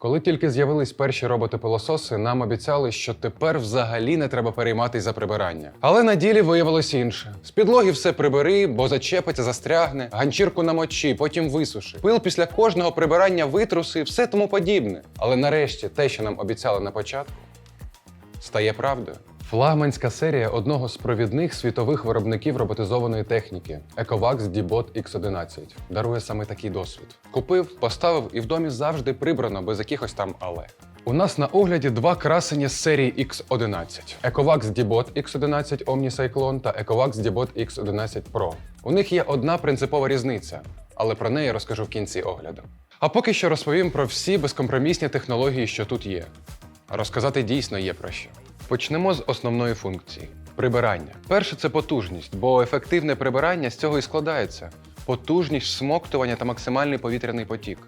Коли тільки з'явились перші роботи-пилососи, нам обіцяли, що тепер взагалі не треба перейматись за прибирання. Але на ділі виявилось інше. З підлоги все прибери, бо зачепиться, застрягне, ганчірку намочи, потім висуши. Пил після кожного прибирання витруси, все тому подібне. Але нарешті те, що нам обіцяли на початку, стає правдою. Флагманська серія одного з провідних світових виробників роботизованої техніки Ecovax D-Bot X11 дарує саме такий досвід. Купив, поставив і в домі завжди прибрано без якихось там але. У нас на огляді два красені з серії X11: Ecovax D-Bot X11 OmniCyclone та Ecovax D-Bot X11 Pro. У них є одна принципова різниця, але про неї розкажу в кінці огляду. А поки що розповім про всі безкомпромісні технології, що тут є. Розказати дійсно є про що. Почнемо з основної функції прибирання. Перше це потужність, бо ефективне прибирання з цього і складається: потужність всмоктування та максимальний повітряний потік.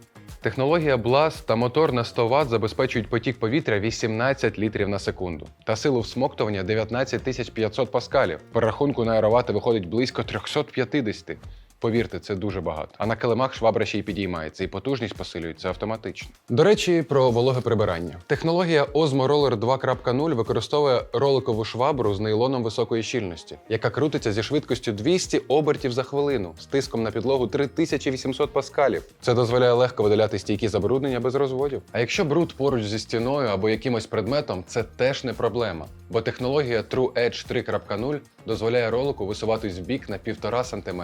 Технологія Blast та мотор на 100 Вт забезпечують потік повітря 18 літрів на секунду та силу всмоктування 19 500 паскалів. Перерахунку на аеровати виходить близько 350. Повірте, це дуже багато. А на килимах швабра ще й підіймається, і потужність посилюється автоматично. До речі, про вологе прибирання. Технологія Osmo Roller 2.0 використовує роликову швабру з нейлоном високої щільності, яка крутиться зі швидкістю 200 обертів за хвилину з тиском на підлогу 3800 паскалів. Це дозволяє легко видаляти стійкі забруднення без розводів. А якщо бруд поруч зі стіною або якимось предметом, це теж не проблема, бо технологія True Edge 3.0 дозволяє ролику висуватись в бік на 1,5 см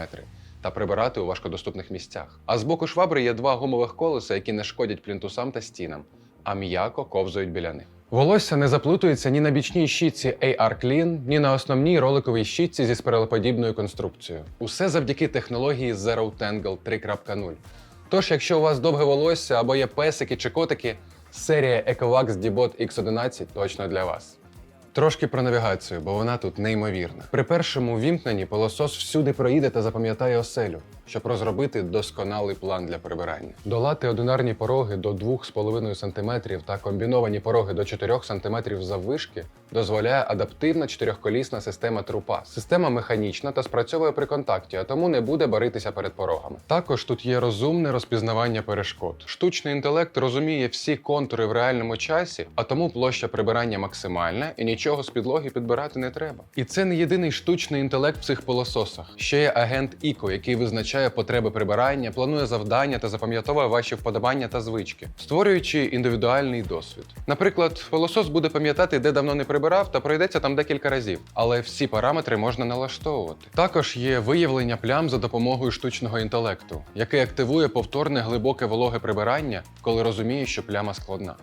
та прибирати у важкодоступних місцях. А з боку швабри є два гумових колеса, які не шкодять плінтусам та стінам, а м'яко ковзають біля них. Волосся не заплутується ні на бічній щітці AR Clean, ні на основній роликовій щітці зі спиралеподібною конструкцією. Усе завдяки технології Zero Tangle 3.0. Тож, якщо у вас довге волосся або є песики чи котики, серія Ecovax D-Bot X11 точно для вас. Трошки про навігацію, бо вона тут неймовірна. При першому вімкненні пилосос всюди проїде та запам'ятає оселю, щоб розробити досконалий план для прибирання. Долати одинарні пороги до 2,5 см та комбіновані пороги до 4 см заввишки дозволяє адаптивна чотирьохколісна система трупа. Система механічна та спрацьовує при контакті, а тому не буде баритися перед порогами. Також тут є розумне розпізнавання перешкод. Штучний інтелект розуміє всі контури в реальному часі, а тому площа прибирання максимальна і нічого з підлоги підбирати не треба. І це не єдиний штучний інтелект в цих пилососах. Ще є агент Іко, який визначає потреби прибирання, планує завдання та запам'ятовує ваші вподобання та звички, створюючи індивідуальний досвід. Наприклад, пилосос буде пам'ятати, де давно не прибирав, та пройдеться там декілька разів, але всі параметри можна налаштовувати. Також є виявлення плям за допомогою штучного інтелекту, який активує повторне глибоке вологе прибирання, коли розуміє, що пляма складна.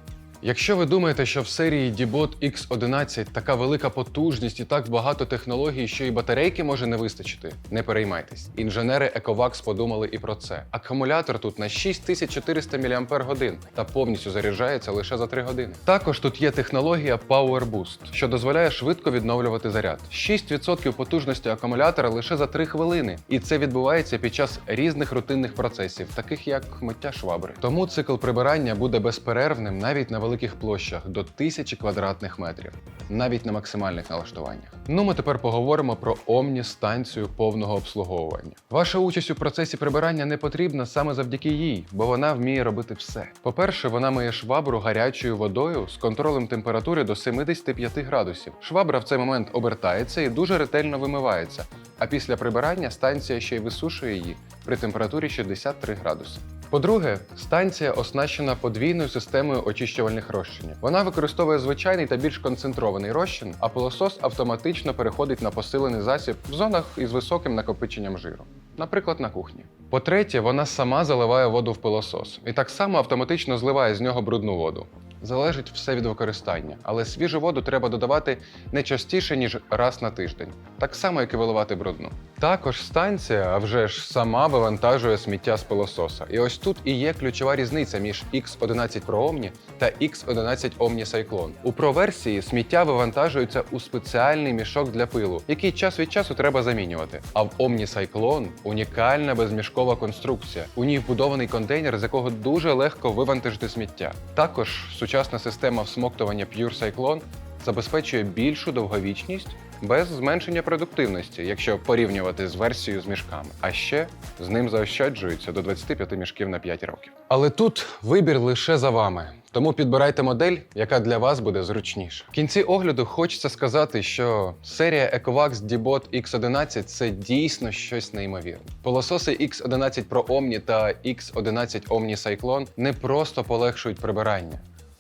Якщо ви думаєте, що в серії D-Bot X11 така велика потужність і так багато технологій, що і батарейки може не вистачити, не переймайтесь. Інженери Ecovax подумали і про це. Акумулятор тут на 6400 мАч та повністю заряджається лише за 3 години. Також тут є технологія Power Boost, що дозволяє швидко відновлювати заряд. 6% потужності акумулятора лише за 3 хвилини, і це відбувається під час різних рутинних процесів, таких як миття швабри. Тому цикл прибирання буде безперервним навіть на великих площах до 1000 квадратних метрів, навіть на максимальних налаштуваннях. Ну ми тепер поговоримо про Omni станцію повного обслуговування. Ваша участь у процесі прибирання не потрібна саме завдяки їй, бо вона вміє робити все. По-перше, вона миє швабру гарячою водою з контролем температури до 75 градусів. Швабра в цей момент обертається і дуже ретельно вимивається. А після прибирання станція ще й висушує її при температурі 63 градуси. По-друге, станція оснащена подвійною системою очищувальних розчинів. Вона використовує звичайний та більш концентрований розчин, а пилосос автоматично переходить на посилений засіб в зонах із високим накопиченням жиру, наприклад, на кухні. По-третє, вона сама заливає воду в пилосос і так само автоматично зливає з нього брудну воду. Залежить все від використання, але свіжу воду треба додавати не частіше, ніж раз на тиждень, так само, як і виливати брудну. Також станція, а вже ж сама вивантажує сміття з пилососа. І ось тут і є ключова різниця між X11 Pro Omni та X11 Omni Cyclone. У Pro версії сміття вивантажується у спеціальний мішок для пилу, який час від часу треба замінювати. А в Omni Cyclone унікальна безмішкова конструкція. У ній вбудований контейнер, з якого дуже легко вивантажити сміття. Також сучасна система всмоктування Pure Cyclone забезпечує більшу довговічність без зменшення продуктивності, якщо порівнювати з версією з мішками. А ще з ним заощаджується до 25 мішків на 5 років. Але тут вибір лише за вами. Тому підбирайте модель, яка для вас буде зручніша. В кінці огляду хочеться сказати, що серія Ecovacs D-Bot X11 це дійсно щось неймовірне. Пилососи X11 Pro Omni та X11 Omni Cyclone не просто полегшують прибирання,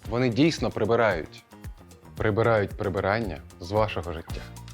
вони дійсно прибирають. Прибирають прибирання з вашого життя.